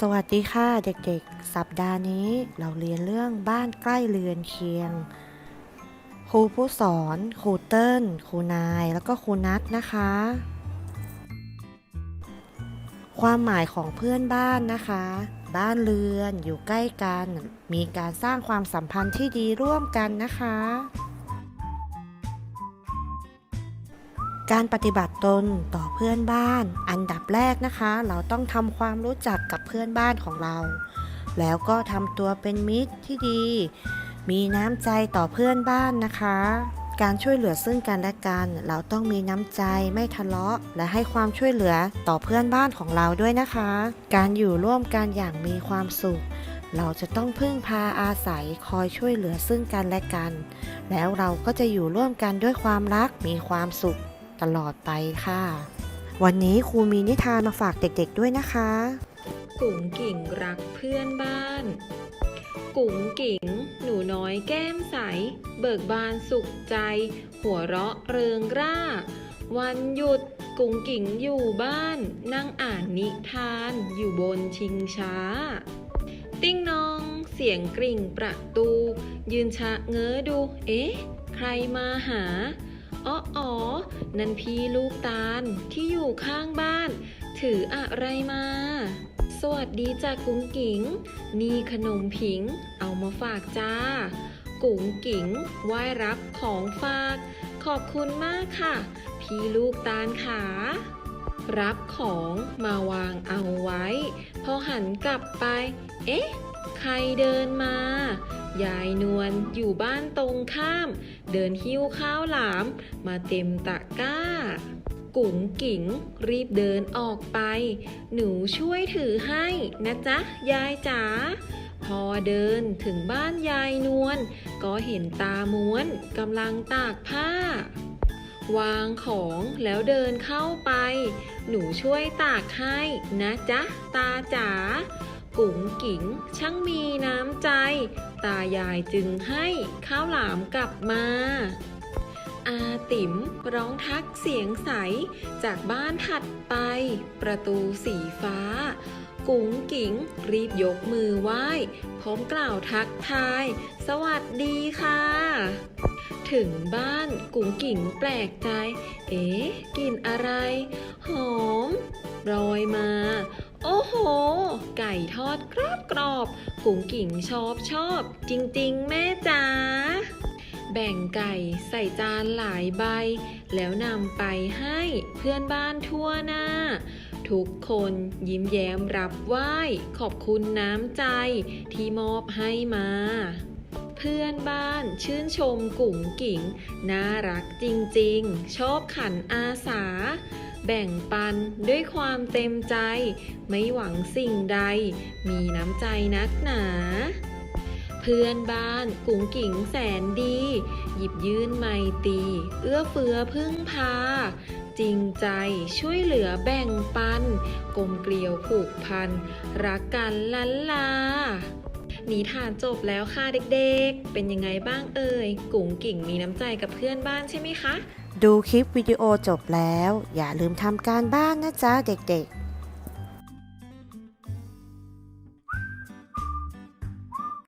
สวัสดีค่ะเด็กๆ สัปดาห์นี้เราเรียนเรื่องบ้านใกล้เรือนเคียง ครูผู้สอนครูเติ้ลครูนายแล้วก็ครูนัทนะคะ ความหมายของเพื่อนบ้านนะคะ บ้านเรือนอยู่ใกล้กัน มีการสร้างความสัมพันธ์ที่ดีร่วมกันนะคะ การปฏิบัติตนต่อเพื่อนบ้าน อันดับแรกนะคะ เราต้องทำความรู้จักกับเพื่อนบ้านของเรา แล้วก็ทำตัวเป็นมิตรที่ดี มีน้ำใจต่อเพื่อนบ้านนะคะ การช่วยเหลือซึ่งกันและกัน เราต้องมีน้ำใจไม่ทะเลาะ และให้ความช่วยเหลือต่อเพื่อนบ้านของเราด้วยนะคะ การอยู่ร่วมกันอย่างมีความสุข เราจะต้องพึ่งพาอาศัยคอยช่วยเหลือซึ่งกันและกัน แล้วเราก็จะอยู่ร่วมกันด้วยความรักมีความสุข ตลอดไปค่ะ วันนี้ครูมีนิทานมาฝากเด็กๆด้วยนะคะ กุ๋งกิ่งรักเพื่อนบ้าน กุ๋งกิ่ง หนูน้อยแก้มใส เบิกบานสุขใจ หัวเราะเริงร่า วันหยุดกุ๋งกิ่งอยู่บ้าน นั่งอ่านนิทานอยู่บนชิงช้า ติ้งนอง เสียงกริ่งประตู ยืนชะเง้อดู เอ๊ะ ใครมาหา อ๋ออ๋อนั่นพี่ลูกตาลที่อยู่ข้างบ้าน ถืออะไรมา สวัสดีจ้ากุ้งกิ๋งนี่ขนมผิง เอามาฝากจ้า กุ้งกิ๋งไหว้รับของฝาก ขอบคุณมากค่ะ พี่ลูกตาลขารับของมาวางเอาไว้ พอหันกลับไป เอ๊ะ ใครเดินมา ยายนวลอยู่บ้านตรงข้าม เดินหิ้วข้าวหลาม มาเต็มตะกร้า กุ๋งกิ๋งรีบเดินออกไป หนูช่วยถือให้นะจ๊ะ ยายจ๋าพอเดินถึงบ้านยายนวลก็เห็นตาม้วนกำลังตากผ้า วางของแล้วเดินเข้าไป หนูช่วยตากให้นะจ๊ะ ตาจ๋า กุ๋งกิ๋งช่างมีน้ำใจ ตายายจึงให้ข้าวหลามกลับมาอาติ๋มร้องทักเสียงใส จากบ้านถัดไป ประตูสีฟ้า กุ๋งกิ๋งรีบยกมือไหว้ พร้อมกล่าวทักทาย สวัสดีค่ะ ถึงบ้านกุ๋งกิ๋งแปลกใจ เอ๊ะกลิ่นอะไร หอมลอยมา โอ้โห ไก่ทอดกรอบกรอบกุ๋งกิ๋งชอบชอบ จริง ๆ แม่จ๋าแบ่งไก่ใส่จานหลายใบ แล้วนำไปให้เพื่อนบ้านทั่วหน้า ทุกคนยิ้มแย้มรับไหว้ ขอบคุณน้ำใจที่มอบให้มา พื่อนบ้าน ชื่นชมกุ๋งกิ๋งน่ารักจริงๆ ชอบขันอาสา แบ่งปันด้วยความเต็มใจ ไม่หวังสิ่งใด มีน้ำใจนักหนาเพื่อนบ้านกุ๋งกิ๋งแสนดี หยิบยื่นไมตี เอื้อเฟื้อพึ่งพา จริงใจช่วยเหลือแบ่งปัน กลมเกลียวผูกพัน รักกันลันลา นิทานจบแล้วค่ะเด็กๆ เป็นยังไงบ้างเอ่ย กุ๋งกิ่งมีน้ำใจกับเพื่อนบ้านใช่ไหมคะ ดูคลิปวิดีโอจบแล้ว อย่าลืมทำการบ้านนะจ๊ะเด็กๆ